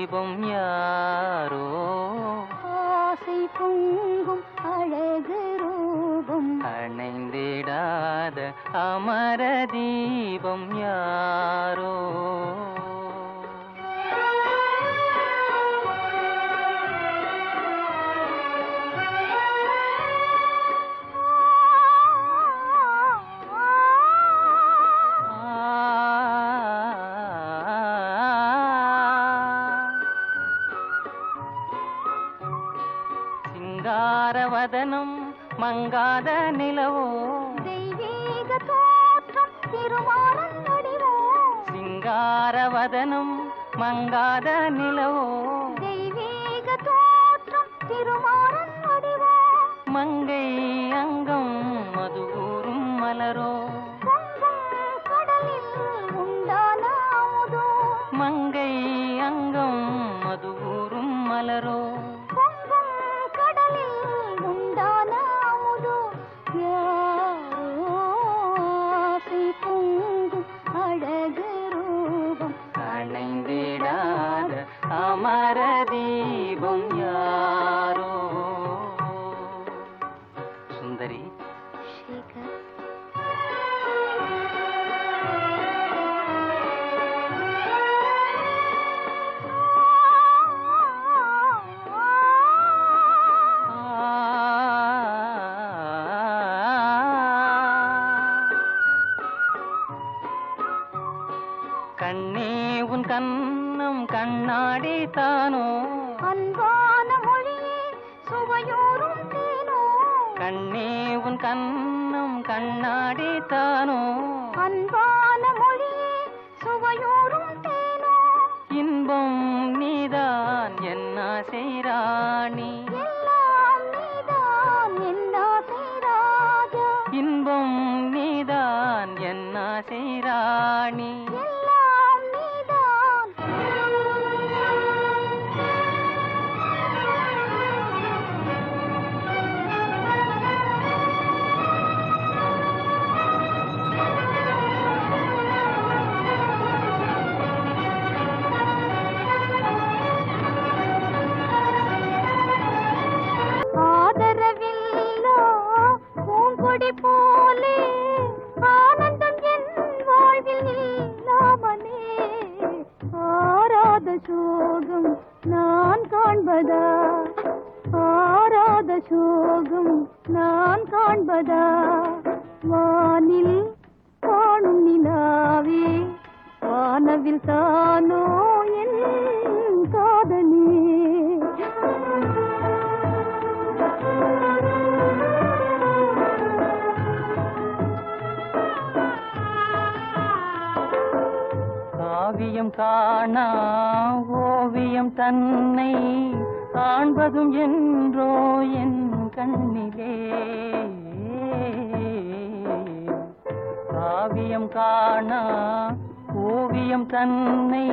தீபம் யாரோ? ஆசை பொங்கும் அழகு ரூபம். அணைந்திடாத அமர தீபம் யாரோ? நிலவோ தெய்வீக தோற்றம் திருமாலன் வடிவோ சிங்காரவதனம் மங்காத நிலவோ? தெய்வீக தோற்றம் திருமாலன் வடிவோ மங்கை அங்கம் மதுவூரும் மலரோ? கண்ணம் கண்ணாடி தானோ? அன்பான மொழியே சுவையோரும் தேனோ? கண்ணே உன் கண்ணம் கண்ணாடி காணா. ஓவியம் தன்னை காண்பதும் என்றோ என் கண்ணிலே. காவியம் காணா. ஓவியம் தன்னை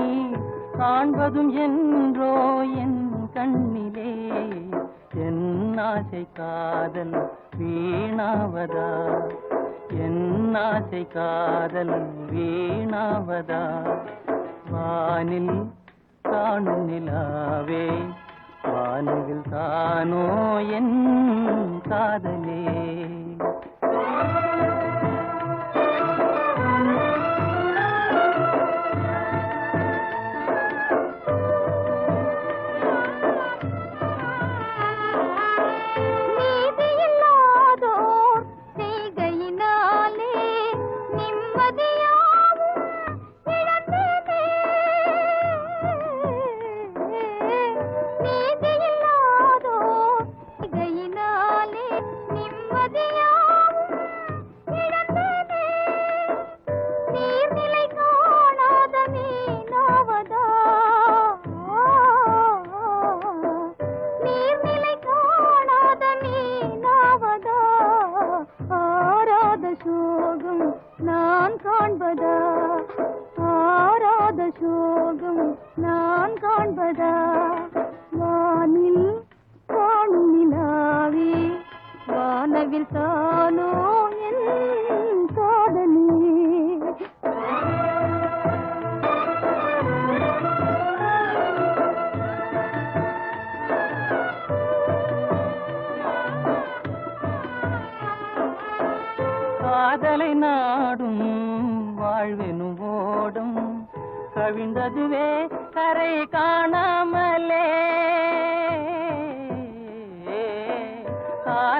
காண்பதும் என்றோ என் கண்ணிலே. என் ஆசை காதல் வீணாவதா? என் ஆசை காதல் வீணாவதா? வானில் காணும் நிலாவே வானவில் தானோ என் காதலே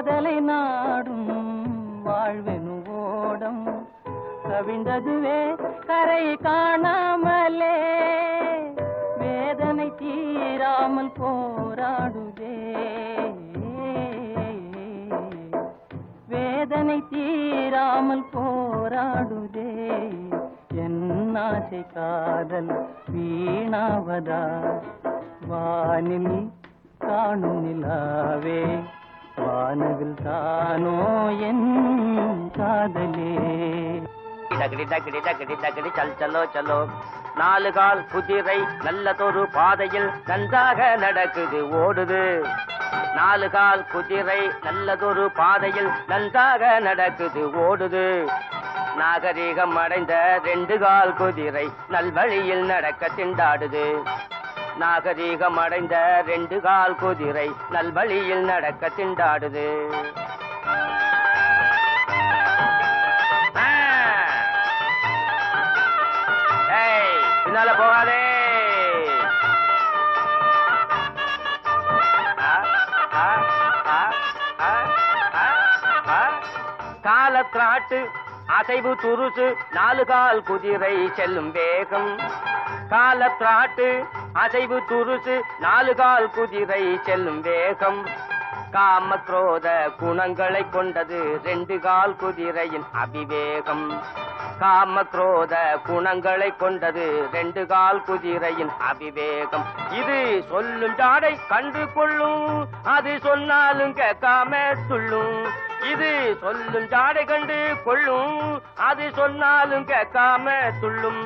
காதலை நாடும் வாழ்வெனும் ஓடம் கவிழ்ந்ததுவே கரை காணாமலே. வேதனை தீராமல் போராடுதே. வேதனை தீராமல் போராடுதே. என்னாசை காதல் வீணாவதா? வானில் காணும் நிலாவே. வானவில் தானோ என் காதலே. டகடி டகடி டகடி டகடி சல் சலோ சலோ. நாலு கால் குதிரை நல்லதொரு பாதையில் நன்றாக நடக்குது ஓடுது. நாலு கால் குதிரை நல்லதொரு பாதையில் நன்றாக நடக்குது ஓடுது. நாகரீகம் அடைந்த ரெண்டு கால் குதிரை நல்வழியில் நடக்க திண்டாடுது. நாகரீகம் அடைந்த ரெண்டு கால் குதிரை நல்வழியில் நடக்க திண்டாடுது. ஏய், பின்னால போகாதே. கால திராட்டு காலத்திராட்டு அசைவு துருசு நாலு கால் குதிரை செல்லும் வேகம். காலத்திராட்டு அசைவு துருசு நாலு கால் குதிரை செல்லும் வேகம். காமக்ரோத குணங்களை கொண்டது ரெண்டு கால் குதிரையின் அபிவேகம். காமக்ரோத குணங்களை கொண்டது ரெண்டு கால் குதிரையின் அபிவேகம். இது சொல்லும் ஜாடை கண்டு கொள்ளும் அது சொன்னாலும் கேட்காம சொல்லும். இது சொல்லும் ஜாடை கண்டு கொள்ளும். அது சொன்னாலும் கேட்காம துள்ளும்.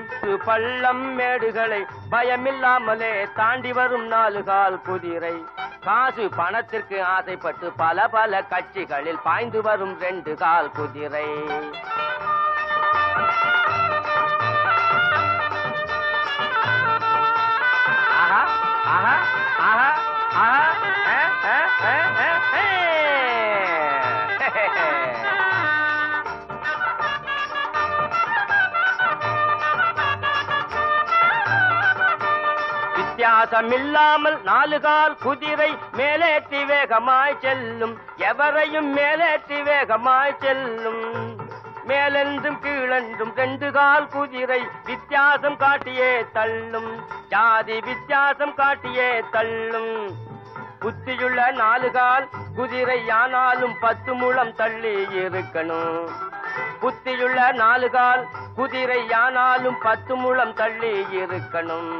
பள்ளம் மேடுகளை பயமில்லாமலே தாண்டி வரும் நாலு கால் குதிரை. காசு பணத்திற்கு ஆசைப்பட்டு பல பல கட்சிகளில் பாய்ந்து வரும் ரெண்டு கால் குதிரை. ஆஹா ஆஹா. வித்தியாசமில்லாமல் நாலு கால் குதிரை மேலேற்றி வேகமாய் செல்லும். எவரையும் மேலேற்றி வேகமாய் செல்லும். மேலென்றும் கீழென்றும் ரெண்டு கால் குதிரை வித்தியாசம் காட்டியே தள்ளும். ஜாதி வித்தியாசம் காட்டியே தள்ளும். புத்தியுள்ள நாலு கால் குதிரை ஆனாலும் பத்து முழம் தள்ளி இருக்கணும். புத்தியுள்ள நாலு கால் குதிரை ஆனாலும் பத்து முழம் தள்ளி இருக்கணும்.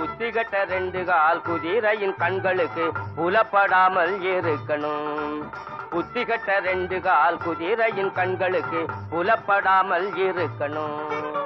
புத்தி கட்ட ரெண்டு கால் குதிரையின் கண்களுக்கு புலப்படாமல் இருக்கணும். புத்தி கட்ட ரெண்டு கால் குதிரையின் கண்களுக்கு புலப்படாமல் இருக்கணும்.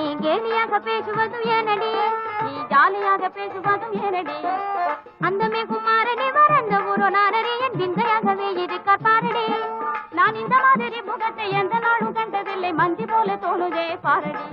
நீ கேலியாக பேசுவதும் ஏனடி. நீ ஜாலியாக பேசுவதும் ஏனடி. அந்தமே குமாரனே வளர்ந்த ஊரோ என் விந்தையாகவே இருக்கார் பாரடி. நான் இந்த மாதிரி முகத்தை எந்த நாளும் கண்டதில்லை. மந்தி போல தோணுதே பாரடி.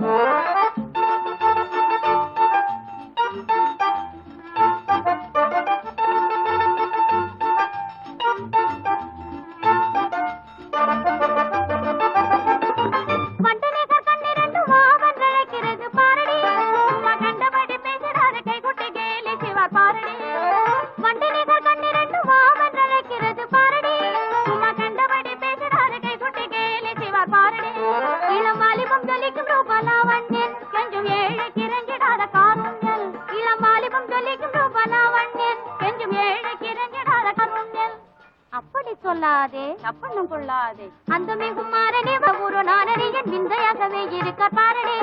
ஒன்றும் கொள்ளாதே. அந்த மிகுமாறனே ஒரு நானரியன் விந்தையாகவே இருக்க பாரடி.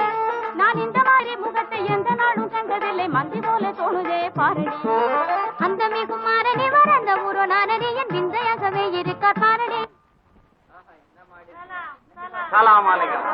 நான் இந்த மாதிரி முகத்தை எந்த நாளும் கண்டதில்லை. மந்தி போல தோணுதே பாரடி. அந்த மிகுமாறனே வர அந்த ஒரு நானரியன் விந்தையாகவே இருக்க பாரடி. சலாம் அலைக்கம்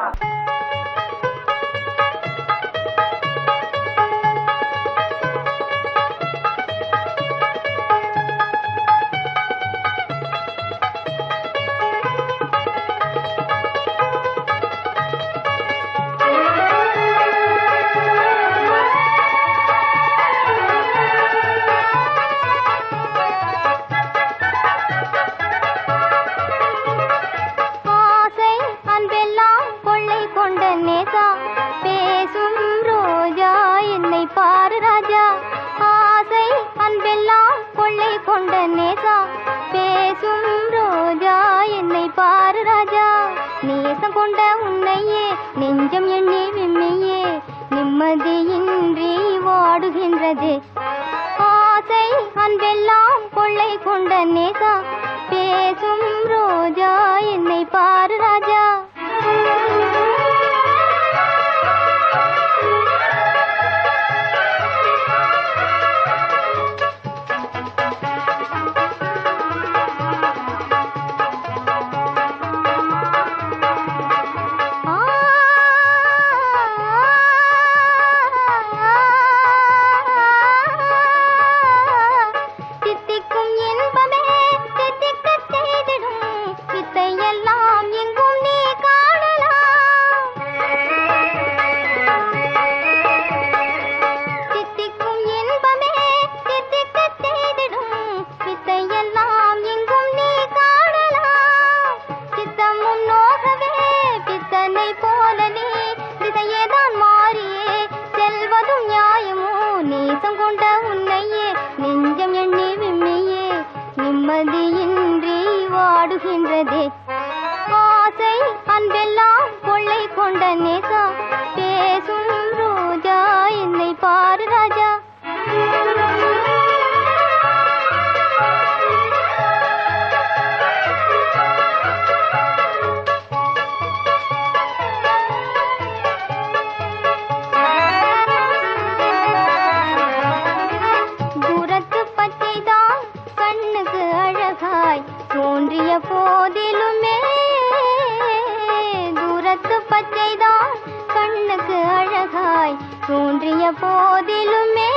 தோன்றிய போதிலுமே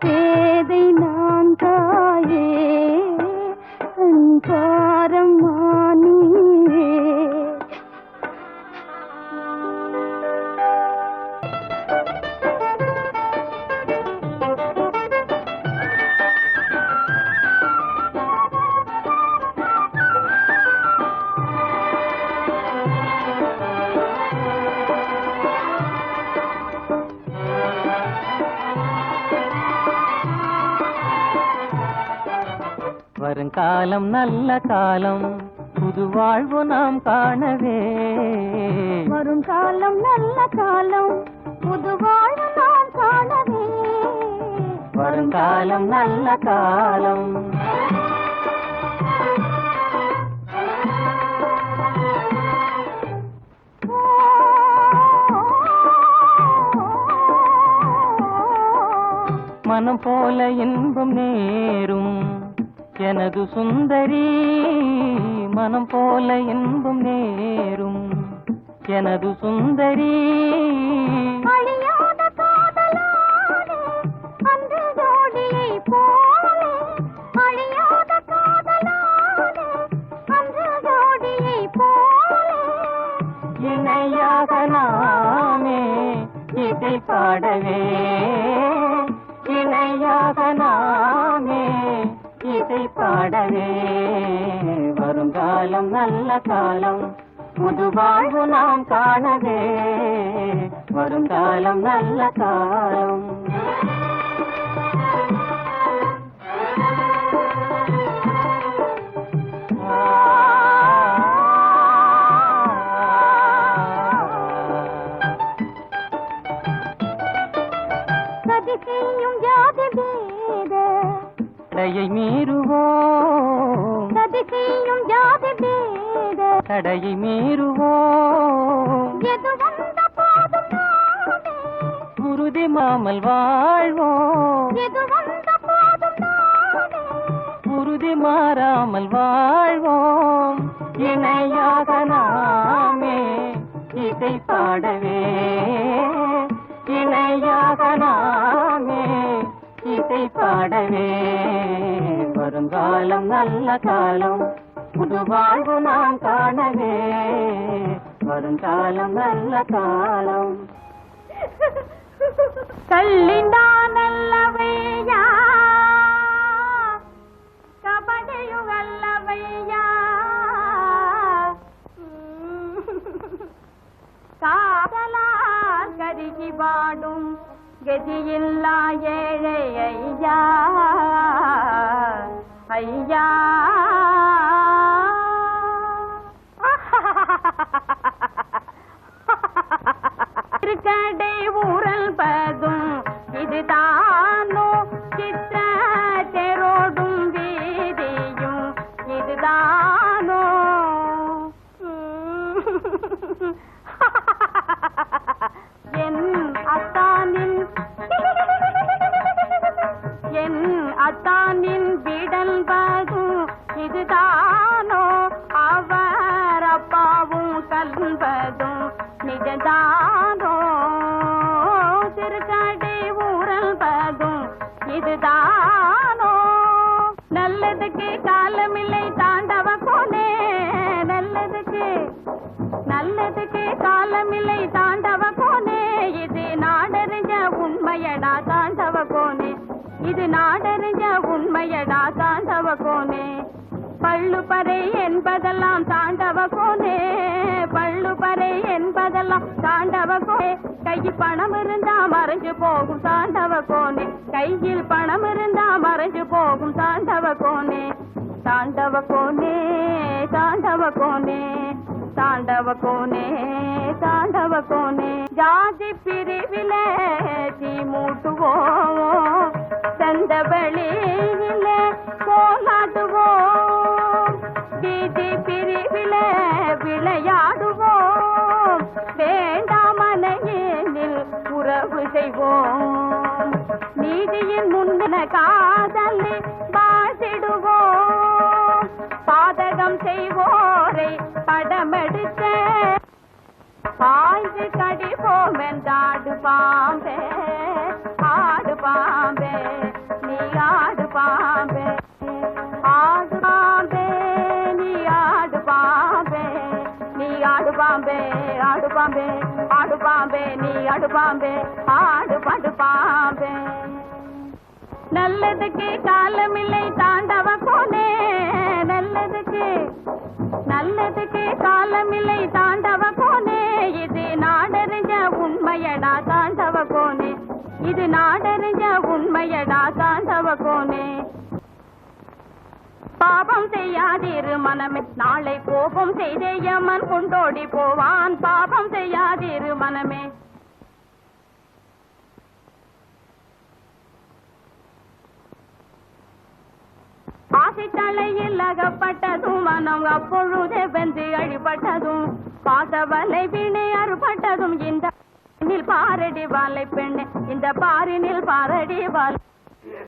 பேதை நான் தாயே அன்பா காலம் புது வாழ்வு நாம் காணவே. வரும் காலம் நல்ல காலம் புது வாழ்வு நாம் காணவே. வருங்காலம் நல்ல காலம். மனம் போல இன்பம் நேரும். எனது சுந்தரி மனம் போல இன்பம் நேரும். எனது சுந்தரி இணையாக நாமே இசை பாடவே. இணையாக இசை பாடவே. வருங்காலம் நல்ல காலம் புது வாழ்வு நாம் காணவே. வருங்காலம் நல்ல காலம். தடையை மீறுவோம். சதி செய்யும் ஜாதி பேத. தடையை மீறுவோம். எது வந்த போதும் உறுதி மாமல் வாழ்வோம். எது வந்த போதும் உறுதி மாறாமல் வாழ்வோம். இணையாக நாமே இசை பாடவே. இணையாக நாமே பாட்டை பாடவே. வருங்காலம் நல்ல காலம் புது வாழ்வு நான் காணவே. வருங்காலம் நல்ல காலம். கல்லிண்டா நல்லவையா கபடையுகல்லவையா காதலா கருகி பாடும் கதியில்லா ஏழை ஐயா. ஐயா. இருக்கடை ஊரல் பதும் இதுதானோ நல்லதுக்கு காலமில்லை தாண்டவ கோனே நல்லதுக்கு நல்லதுக்கு காலமில்லை தாண்டவ கோனே இது நாடறிஞ்ச உண்மையடா தாண்டவ கோனே இது நாடறிஞ்ச உண்மையடா தாண்டவ கோனே பள்ளுப்பறை என்பதெல்லாம் தாண்டவ கோனே. பள்ளுப்பறை என்பதெல்லாம் தாண்டவ கோனே. கையில் பணம் இருந்தா மறைஞ்சு போகும் தாண்டவ கோனே. கையில் பணம் இருந்தா மறைஞ்சு போகும் தாண்டவ கோனே. தாண்டவ கோனே தாண்டவ கோனே. தாண்டவ கோனே தாண்டவ கோனே. ஜாதி பிரிவிலே தீ மூட்டுவோம். நீதியின் முன்ன காதலே வாழ்த்திடுவோம் பாதகம் செய்வோரை படமெடுத்த பாய்ந்து கடிப்போம் என்றாடு பாம்பே. ஆடு பாம்பே நீ ஆடு பாம்பே. ஆடு பாம்பே நீ ஆடு பாம்பே. நீ ஆடு பாம்பே ஆடு பாம்பே. ஆடு பாம்பே நீ ஆடு பாம்பே. ஆடு பாடு பாம்பே. நல்லதுக்கு காலமில்லை தாண்டவ கோனே. நல்லதுக்கு நல்லதுக்கு காலமில்லை தாண்டவ கோனே. இது நாடறிஞ்ச உண்மையடா தாண்டவ கோனே. இது நாடறிஞ்ச உண்மையடா தாண்டவ கோனே. பாபம் செய்யாதிரு மனமே நாளை கோபம் செய்தே யமன் கொண்டோடி போவான். பாபம் செய்யாதிரு மனமே. ஆசை தலையில் அகப்பட்டதும் மனம் அப்பொழுதே வெந்து அழிபட்டதும். பாசவலை வீணை அறுபட்டதும் இந்த பாரடி வாழை பெண்ணே இந்த பாரினில் பாரடி வாழை